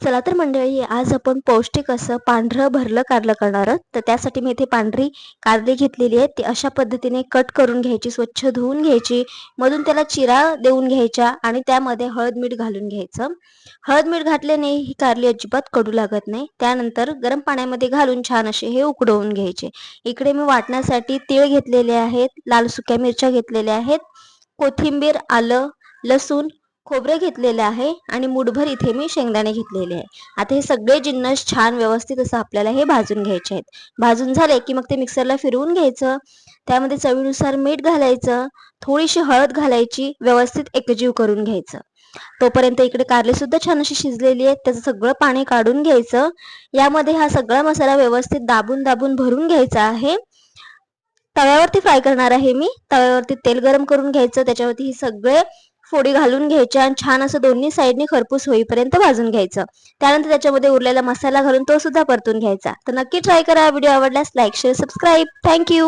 चला तर मंडळी आज आपण पौष्टिक असं पांढरं भरलं कारलं करणार आहोत. तर त्यासाठी मी इथे पांढरी कारली घेतलेली आहे. ती अशा पद्धतीने कट करून घ्यायची स्वच्छ धुवून घ्यायची. मधून त्याला चिरा देऊन घ्यायच्या आणि त्यामध्ये हळद मीठ घालून घ्यायचं. हळद मीठ घातल्याने ही कारली अजिबात कडू लागत नाही. त्यानंतर गरम पाण्यामध्ये घालून छान असे हे उकडवून घ्यायचे. इकडे मी वाटण्यासाठी तीळ घेतलेले आहेत लाल सुक्या मिरच्या घेतलेल्या आहेत कोथिंबीर आलं लसूण खोबरं घेतलेले आहे आणि मुठभर इथे मी शेंगदाणे घेतलेले आहे. आता हे सगळे जिन्नस छान व्यवस्थित असं आपल्याला हे भाजून घ्यायचे आहेत. भाजून झाले की मग ते मिक्सरला फिरवून घ्यायचं. त्यामध्ये चवीनुसार मीठ घालायचं. थोडीशी हळद घालायची. व्यवस्थित एकजीव करून घ्यायचं. तोपर्यंत इकडे कारले सुद्धा छान अशी शिजलेली आहेत. त्याचं सगळं पाणी काढून घ्यायचं. यामध्ये हा सगळा मसाला व्यवस्थित दाबून दाबून भरून घ्यायचा आहे. तव्यावरती फ्राय करणार आहे मी. तव्यावरती तेल गरम करून घ्यायचं. त्याच्यावरती हे सगळे फोडी घालून घ्यायच्या आणि छान असं दोन्ही साईडने खरपूस होईपर्यंत भाजून घ्यायचं. त्यानंतर त्याच्यामध्ये उरलेला मसाला घालून तो सुद्धा परतून घ्यायचा. तर नक्की ट्राय करा. व्हिडिओ आवडल्यास लाईक शेअर सबस्क्राईब थँक्यू